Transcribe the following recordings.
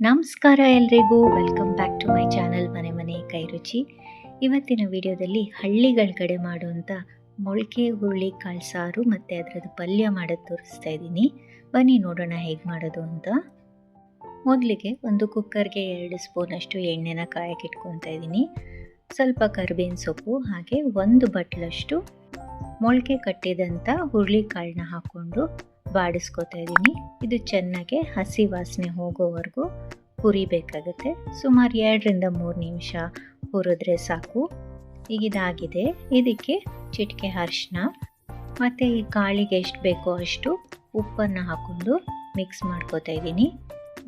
ನಮಸ್ಕಾರ ಎಲ್ರಿಗೂ. Welcome back to my channel Mane Mane Kairuchi ಇವತ್ತಿನ ವಿಡಿಯೋದಲ್ಲಿ ಹಳ್ಳಿಗಳ ಕಡೆ ಮಾಡುವಂಥ ಮೊಳಕೆ, ಹುರುಳಿ ಕಾಳು ಸಾರು ಮತ್ತು ಅದರದ್ದು ಪಲ್ಯ ಮಾಡೋದು ತೋರಿಸ್ತಾ ಇದ್ದೀನಿ. ಬನ್ನಿ ನೋಡೋಣ ಹೇಗೆ ಮಾಡೋದು ಅಂತ. ಮೊದಲಿಗೆ ಒಂದು ಕುಕ್ಕರ್ಗೆ ಎರಡು ಸ್ಪೂನಷ್ಟು ಎಣ್ಣೆನ ಕಾಯಕ್ಕೆ ಇಟ್ಕೊತಾ ಇದ್ದೀನಿ. ಸ್ವಲ್ಪ ಕರಿಬೇವಿನ ಸೊಪ್ಪು, ಹಾಗೆ ಒಂದು ಬಟ್ಲಷ್ಟು ಮೊಳಕೆ ಕಟ್ಟಿದಂಥ ಹುರುಳಿ ಕಾಳನ್ನ ಹಾಕ್ಕೊಂಡು ಬಾಡಿಸ್ಕೊತಾ ಇದ್ದೀನಿ. ಇದು ಚೆನ್ನಾಗಿ ಹಸಿ ವಾಸನೆ ಹೋಗೋವರೆಗೂ ಹುರಿಬೇಕಾಗುತ್ತೆ. ಸುಮಾರು ಎರಡರಿಂದ ಮೂರು ನಿಮಿಷ ಹುರಿದ್ರೆ ಸಾಕು. ಈಗ ಇದಾಗಿದೆ. ಇದಕ್ಕೆ ಚಿಟಿಕೆ ಅರಿಶಿನ ಮತ್ತು ಈ ಕಾಳಿಗೆ ಎಷ್ಟು ಬೇಕೋ ಅಷ್ಟು ಉಪ್ಪನ್ನು ಹಾಕ್ಕೊಂಡು ಮಿಕ್ಸ್ ಮಾಡ್ಕೋತಾ ಇದ್ದೀನಿ.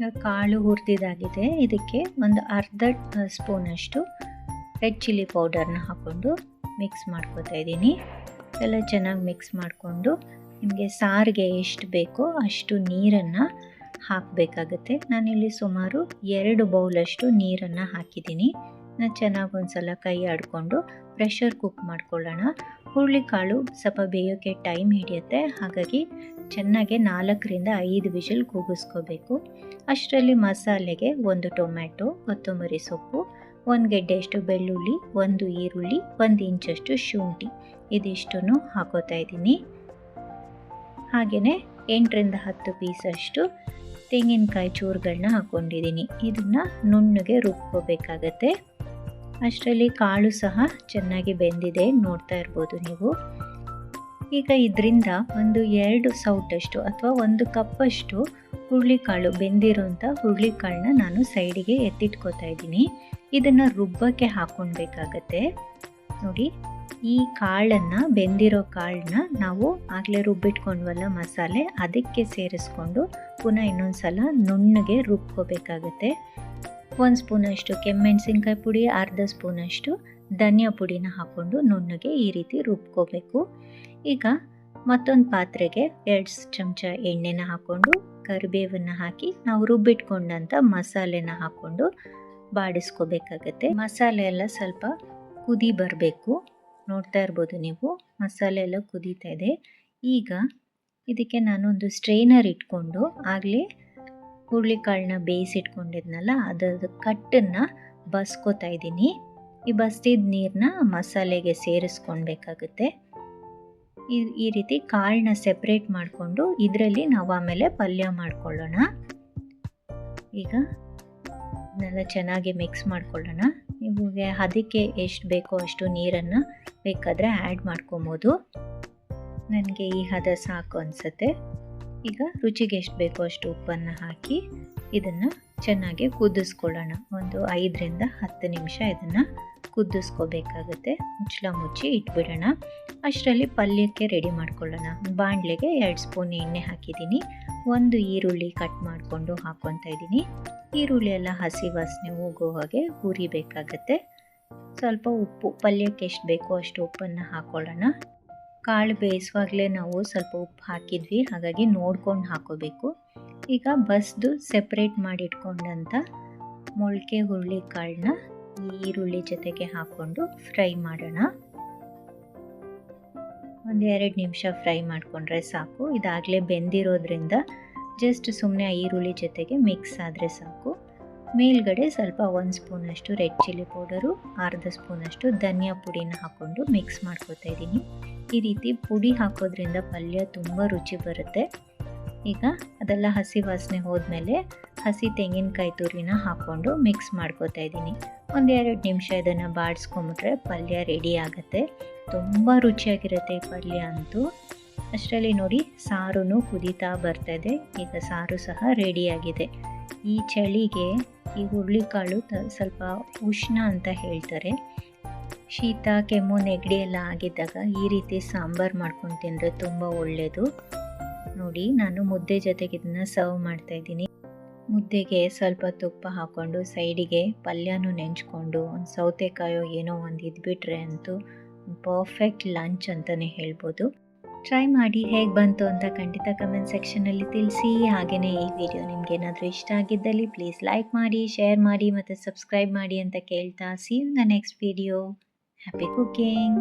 ಈಗ ಕಾಳು ಹುರಿದಿದ್ದಾಗಿದೆ. ಇದಕ್ಕೆ ಒಂದು ಅರ್ಧ ಸ್ಪೂನಷ್ಟು ರೆಡ್ ಚಿಲ್ಲಿ ಪೌಡರ್ನ ಹಾಕ್ಕೊಂಡು ಮಿಕ್ಸ್ ಮಾಡ್ಕೋತಾ ಇದ್ದೀನಿ. ಎಲ್ಲ ಚೆನ್ನಾಗಿ ಮಿಕ್ಸ್ ಮಾಡಿಕೊಂಡು ನಿಮಗೆ ಸಾರಿಗೆ ಎಷ್ಟು ಬೇಕೋ ಅಷ್ಟು ನೀರನ್ನು ಹಾಕಬೇಕಾಗತ್ತೆ. ನಾನಿಲ್ಲಿ ಸುಮಾರು ಎರಡು ಬೌಲಷ್ಟು ನೀರನ್ನು ಹಾಕಿದ್ದೀನಿ. ನಾನು ಚೆನ್ನಾಗಿ ಒಂದು ಸಲ ಕೈ ಆಡಿಕೊಂಡು ಪ್ರೆಷರ್ ಕುಕ್ ಮಾಡ್ಕೊಳ್ಳೋಣ. ಹುರುಳಿಕಾಳು ಸ್ವಲ್ಪ ಬೇಯೋಕ್ಕೆ ಟೈಮ್ ಹಿಡಿಯುತ್ತೆ. ಹಾಗಾಗಿ ಚೆನ್ನಾಗಿ ನಾಲ್ಕರಿಂದ ಐದು ವಿಷಲ್ ಕೂಗಿಸ್ಕೋಬೇಕು. ಅಷ್ಟರಲ್ಲಿ ಮಸಾಲೆಗೆ ಒಂದು ಟೊಮ್ಯಾಟೊ, ಕೊತ್ತಂಬರಿ ಸೊಪ್ಪು, ಒಂದು ಗೆಡ್ಡೆಯಷ್ಟು ಬೆಳ್ಳುಳ್ಳಿ, ಒಂದು ಈರುಳ್ಳಿ, ಒಂದು ಇಂಚಷ್ಟು ಶುಂಠಿ ಇದಿಷ್ಟನ್ನು ಹಾಕೋತಾ ಇದ್ದೀನಿ. ಹಾಗೆಯೇ ಎಂಟರಿಂದ ಹತ್ತು ಪೀಸಷ್ಟು ತೆಂಗಿನಕಾಯಿ ಚೂರುಗಳನ್ನ ಹಾಕ್ಕೊಂಡಿದ್ದೀನಿ. ಇದನ್ನು ನುಣ್ಣಗೆ ರುಬ್ಕೋಬೇಕಾಗತ್ತೆ. ಅಷ್ಟರಲ್ಲಿ ಕಾಳು ಸಹ ಚೆನ್ನಾಗಿ ಬೆಂದಿದೆ ನೋಡ್ತಾ ಇರ್ಬೋದು ನೀವು. ಈಗ ಇದರಿಂದ ಒಂದು ಎರಡು ಸೌಟಷ್ಟು ಅಥವಾ ಒಂದು ಕಪ್ಪಷ್ಟು ಹುರುಳಿಕಾಳು ಬೆಂದಿರೋಂಥ ಹುರುಳಿಕಾಳನ್ನ ನಾನು ಸೈಡಿಗೆ ಎತ್ತಿಟ್ಕೋತಾ ಇದ್ದೀನಿ. ಇದನ್ನು ರುಬ್ಬಕ್ಕೆ ಹಾಕ್ಕೊಳ್ಬೇಕಾಗತ್ತೆ. ನೋಡಿ ಈ ಕಾಳನ್ನು, ಬೆಂದಿರೋ ಕಾಳನ್ನ ನಾವು ಆಗಲೇ ರುಬ್ಬಿಟ್ಕೊಂಡ್ವಲ್ಲ ಮಸಾಲೆ, ಅದಕ್ಕೆ ಸೇರಿಸ್ಕೊಂಡು ಪುನಃ ಇನ್ನೊಂದು ಸಲ ನುಣ್ಣಗೆ ರುಬ್ಕೋಬೇಕಾಗತ್ತೆ. ಒಂದು ಸ್ಪೂನಷ್ಟು ಕೆಮ್ಮೆಣಸಿನ್ಕಾಯಿ ಪುಡಿ, ಅರ್ಧ ಸ್ಪೂನಷ್ಟು ಧನಿಯಾ ಪುಡಿನ ಹಾಕ್ಕೊಂಡು ನುಣ್ಣಗೆ ಈ ರೀತಿ ರುಬ್ಕೋಬೇಕು. ಈಗ ಮತ್ತೊಂದು ಪಾತ್ರೆಗೆ ಎರಡು ಚಮಚ ಎಣ್ಣೆನ ಹಾಕ್ಕೊಂಡು, ಕರಿಬೇವನ್ನು ಹಾಕಿ ನಾವು ರುಬ್ಬಿಟ್ಕೊಂಡಂಥ ಮಸಾಲೆನ ಹಾಕ್ಕೊಂಡು ಬಾಡಿಸ್ಕೋಬೇಕಾಗತ್ತೆ. ಮಸಾಲೆ ಎಲ್ಲ ಸ್ವಲ್ಪ ಕುದಿ ಬರಬೇಕು. ನೋಡ್ತಾ ಇರ್ಬೋದು ನೀವು. ಮಸಾಲೆ ಎಲ್ಲ ಕುದೀತಾ ಇದೆ. ಈಗ ಇದಕ್ಕೆ ನಾನೊಂದು ಸ್ಟ್ರೈನರ್ ಇಟ್ಕೊಂಡು ಆಗಲೇ ಹುರುಳಿಕಾಳನ್ನ ಬೇಯಿಸಿಟ್ಕೊಂಡಿದ್ನಲ್ಲ ಅದರದ್ದು ಕಟ್ಟನ್ನು ಬಸ್ಕೋತಾ ಇದ್ದೀನಿ. ಈ ಬಸ್ತಿದ ನೀರನ್ನ ಮಸಾಲೆಗೆ ಸೇರಿಸ್ಕೊಳ್ಬೇಕಾಗುತ್ತೆ ಈ ಈ ರೀತಿ ಕಾಳನ್ನ ಸೆಪ್ರೇಟ್ ಮಾಡಿಕೊಂಡು ಇದರಲ್ಲಿ ನಾವು ಆಮೇಲೆ ಪಲ್ಯ ಮಾಡ್ಕೊಳ್ಳೋಣ. ಈಗ ಇದನ್ನೆಲ್ಲ ಚೆನ್ನಾಗಿ ಮಿಕ್ಸ್ ಮಾಡ್ಕೊಳ್ಳೋಣ. ನಿಮಗೆ ಅದಕ್ಕೆ ಎಷ್ಟು ಬೇಕೋ ಅಷ್ಟು ನೀರನ್ನು ಬೇಕಾದರೆ ಆ್ಯಡ್ ಮಾಡ್ಕೊಬೋದು. ನನಗೆ ಈ ಹದ ಸಾಕು ಅನಿಸುತ್ತೆ. ಈಗ ರುಚಿಗೆ ಎಷ್ಟು ಬೇಕೋ ಅಷ್ಟು ಉಪ್ಪನ್ನು ಹಾಕಿ ಇದನ್ನು ಚೆನ್ನಾಗಿ ಕುದಿಸ್ಕೊಳ್ಳೋಣ. ಒಂದು ಐದರಿಂದ ಹತ್ತು ನಿಮಿಷ ಇದನ್ನು ಕುದಿಸ್ಕೋಬೇಕಾಗುತ್ತೆ. ಮುಚ್ಚಳ ಮುಚ್ಚಿ ಇಟ್ಬಿಡೋಣ. ಅಷ್ಟರಲ್ಲಿ ಪಲ್ಯಕ್ಕೆ ರೆಡಿ ಮಾಡ್ಕೊಳ್ಳೋಣ. ಬಾಣಲೆಗೆ ಎರಡು ಸ್ಪೂನ್ ಎಣ್ಣೆ ಹಾಕಿದ್ದೀನಿ. ಒಂದು ಈರುಳ್ಳಿ ಕಟ್ ಮಾಡಿಕೊಂಡು ಹಾಕ್ಕೊತಾ ಇದ್ದೀನಿ. ಈರುಳ್ಳಿ ಎಲ್ಲ ಹಸಿ ವಾಸನೆ ಹೋಗೋ ಹಾಗೆ ಹುರಿಬೇಕಾಗತ್ತೆ. ಸ್ವಲ್ಪ ಉಪ್ಪು, ಪಲ್ಯಕ್ಕೆ ಎಷ್ಟು ಬೇಕೋ ಅಷ್ಟು ಉಪ್ಪನ್ನು ಹಾಕ್ಕೊಳ್ಳೋಣ ಕಾಳು ಬೇಯಿಸುವಾಗಲೇ ನಾವು ಸ್ವಲ್ಪ ಉಪ್ಪು ಹಾಕಿದ್ವಿ, ಹಾಗಾಗಿ ನೋಡ್ಕೊಂಡು ಹಾಕೋಬೇಕು. ಈಗ ಬಸ್ದು ಸೆಪ್ರೇಟ್ ಮಾಡಿಟ್ಕೊಂಡಂಥ ಮೊಳಕೆ ಹುರುಳಿ ಕಾಳನ್ನ ಈರುಳ್ಳಿ ಜೊತೆಗೆ ಹಾಕ್ಕೊಂಡು ಫ್ರೈ ಮಾಡೋಣ. ಒಂದು ಎರಡು ನಿಮಿಷ ಫ್ರೈ ಮಾಡಿಕೊಂಡ್ರೆ ಸಾಕು. ಇದಾಗಲೇ ಬೆಂದಿರೋದ್ರಿಂದ ಜಸ್ಟ್ ಸುಮ್ಮನೆ ಈರುಳ್ಳಿ ಜೊತೆಗೆ ಮಿಕ್ಸ್ ಆದರೆ ಸಾಕು. ಮೇಲ್ಗಡೆ ಸ್ವಲ್ಪ ಒಂದು ಸ್ಪೂನಷ್ಟು ರೆಡ್ ಚಿಲ್ಲಿ ಪೌಡರು, ಅರ್ಧ ಸ್ಪೂನಷ್ಟು ಧನಿಯಾ ಪುಡಿನ ಹಾಕ್ಕೊಂಡು ಮಿಕ್ಸ್ ಮಾಡ್ಕೋತಾ ಇದ್ದೀನಿ. ಈ ರೀತಿ ಪುಡಿ ಹಾಕೋದ್ರಿಂದ ಪಲ್ಯ ತುಂಬ ರುಚಿ ಬರುತ್ತೆ. ಈಗ ಅದೆಲ್ಲ ಹಸಿ ವಾಸನೆ ಹೋದ್ಮೇಲೆ ಹಸಿ ತೆಂಗಿನಕಾಯಿ ತುರಿನ ಹಾಕ್ಕೊಂಡು ಮಿಕ್ಸ್ ಮಾಡ್ಕೋತಾ ಇದ್ದೀನಿ. ಒಂದೆರಡು ನಿಮಿಷ ಇದನ್ನು ಬಾಡಿಸ್ಕೊಂಬಿಟ್ರೆ ಪಲ್ಯ ರೆಡಿ ಆಗುತ್ತೆ. ತುಂಬ ರುಚಿಯಾಗಿರುತ್ತೆ ಪಲ್ಯ ಅಂತೂ. ಅಷ್ಟರಲ್ಲಿ ನೋಡಿ ಸಾರು ಕುದೀತಾ ಬರ್ತಾ ಇದೆ ಈಗ ಸಾರು ಸಹ ರೆಡಿಯಾಗಿದೆ ಈ ಚಳಿಗೆ ಈ ಹುರುಳಿಕಾಳು ತ ಸ್ವಲ್ಪ ಉಷ್ಣ ಅಂತ ಹೇಳ್ತಾರೆ. ಶೀತ, ಕೆಮ್ಮು, ನೆಗಡಿ ಎಲ್ಲ ಆಗಿದ್ದಾಗ ಈ ರೀತಿ ಸಾಂಬಾರು ಮಾಡ್ಕೊಂಡು ತಿಂದರೆ ತುಂಬ ಒಳ್ಳೆಯದು ನೋಡಿ ನಾನು ಮುದ್ದೆ ಜೊತೆಗೆ ಇದನ್ನು ಸರ್ವ್ ಮಾಡ್ತಾ ಇದ್ದೀನಿ. ಮುದ್ದೆಗೆ ಸ್ವಲ್ಪ ತುಪ್ಪ ಹಾಕ್ಕೊಂಡು ಸೈಡಿಗೆ ಪಲ್ಯನೂ ನೆಂಚ್ಕೊಂಡು ಒಂದು ಸೌತೆಕಾಯೋ ಏನೋ ಒಂದು ಇದ್ಬಿಟ್ರೆ ಅಂತೂ ಪರ್ಫೆಕ್ಟ್ ಲಂಚ್ ಅಂತಲೇ ಹೇಳ್ಬೋದು. ಟ್ರೈ ಮಾಡಿ ಹೇಗೆ ಬಂತು ಅಂತ ಖಂಡಿತ ಕಮೆಂಟ್ ಸೆಕ್ಷನಲ್ಲಿ ತಿಳಿಸಿ. ಹಾಗೆಯೇ ಈ ವಿಡಿಯೋ ನಿಮ್ಗೆ ಏನಾದರೂ ಇಷ್ಟ ಆಗಿದ್ದಲ್ಲಿ ಪ್ಲೀಸ್ ಲೈಕ್ ಮಾಡಿ ಶೇರ್ ಮಾಡಿ ಮತ್ತು ಸಬ್ಸ್ಕ್ರೈಬ್ ಮಾಡಿ ಅಂತ ಕೇಳ್ತಾ. See the next video happy cooking